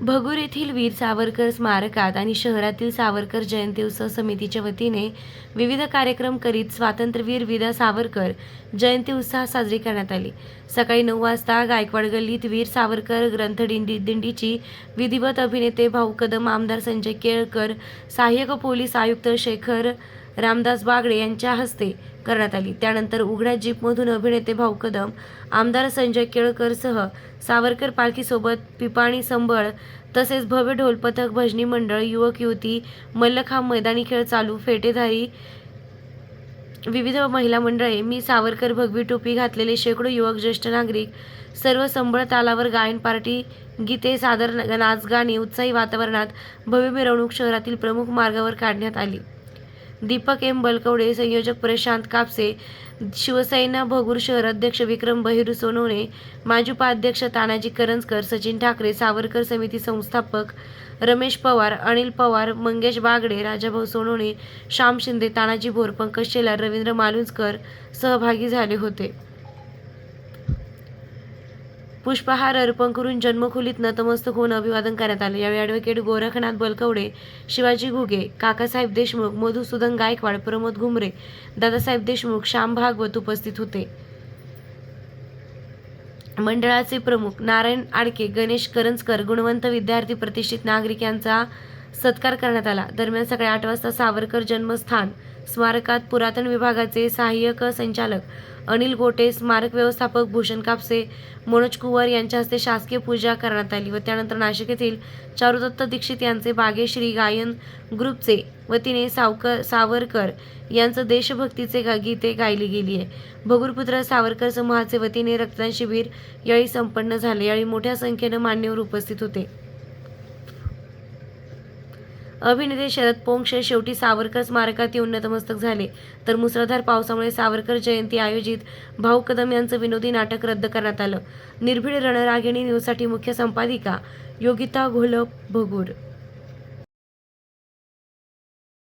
भगूर येथील वीर सावरकर स्मारकात आणि शहरातील सावरकर जयंती उत्सव समितीच्या वतीने विविध कार्यक्रम करीत स्वातंत्र्यवीर विदा सावरकर जयंती उत्साह साजरी करण्यात आली. सकाळी नऊ वाजता गायकवाड गल्लीत वीर सावरकर ग्रंथदिंडी दिंडीची विधिवत अभिनेते भाऊ कदम आमदार संजय केळकर सहाय्यक पोलीस आयुक्त शेखर रामदास बागडे यांच्या हस्ते करण्यात आली. त्यानंतर उघड्या जीपमधून अभिनेते भाऊ कदम आमदार संजय केळकरसह सावरकर पालखीसोबत पिपाणी संबळ तसेच भव्य ढोल पथक भजनी मंडळ युवक युवती मल्लखांब मैदानी खेळ चालू फेटेधारी विविध महिला मंडळे मी सावरकर भगवी टोपी घातलेले शेकडो युवक ज्येष्ठ नागरिक सर्व संबळ तालावर गायन पार्टी गीते सादर नाचगाणी उत्साही वातावरणात भव्य मिरवणूक शहरातील प्रमुख मार्गावर काढण्यात आली. दीपक एम बलकवडे संयोजक प्रशांत कापसे शिवसेना भगूर शहर अध्यक्ष विक्रम बहिरू सोनवणे माजी उपाध्यक्ष तानाजी करंजकर सचिन ठाकरे सावरकर समिती संस्थापक रमेश पवार अनिल पवार मंगेश बागडे राजाभाऊ सोनवणे श्याम शिंदे तानाजी भोर पंकज शेलार रवींद्र मालुंजकर सहभागी झाले होते. पुष्पहार अर्पण करून जन्मखोलीत नतमस्तक होऊन अभिवादन करण्यात आले. यावेळी ॲडव्होकेट गोरखनाथ बलकवडे शिवाजी घुगे काकासाहेब देशमुख मधुसूदन गायकवाड प्रमोद घुमरे दादासाहेब देशमुख श्याम भागवत उपस्थित होते. मंडळाचे प्रमुख नारायण आडके गणेश करंजकर गुणवंत विद्यार्थी प्रतिष्ठित नागरिक यांचा सत्कार करण्यात आला. दरम्यान सकाळी आठ वाजता सावरकर जन्मस्थान स्मारकात पुरातन विभागाचे सहाय्यक संचालक अनिल गोटे स्मारक व्यवस्थापक भूषण कापसे मनोज कुवर यांच्या हस्ते शासकीय पूजा करण्यात आली व त्यानंतर नाशिक येथील चारुदत्त दीक्षित यांचे बागेश्री गायन ग्रुपचे वतीने सावकर सावरकर यांचं देशभक्तीचे गा गीते गायली गेली आहे. भगुरपुत्र सावरकर समूहाचे वतीने रक्तदान शिबिर यावेळी संपन्न झाले. यावेळी मोठ्या संख्येनं मान्यवर उपस्थित होते. अभिनेते शरद पोंक्षे शेवटी सावरकर स्मारकात येऊन नतमस्तक झाले. तर मुसळधार पावसामुळे सावरकर जयंती आयोजित भाऊ कदम यांचं विनोदी नाटक रद्द करण्यात आलं. निर्भीड रणरागिणी न्यूजसाठी मुख्य संपादिका योगिता घोलप भगूर.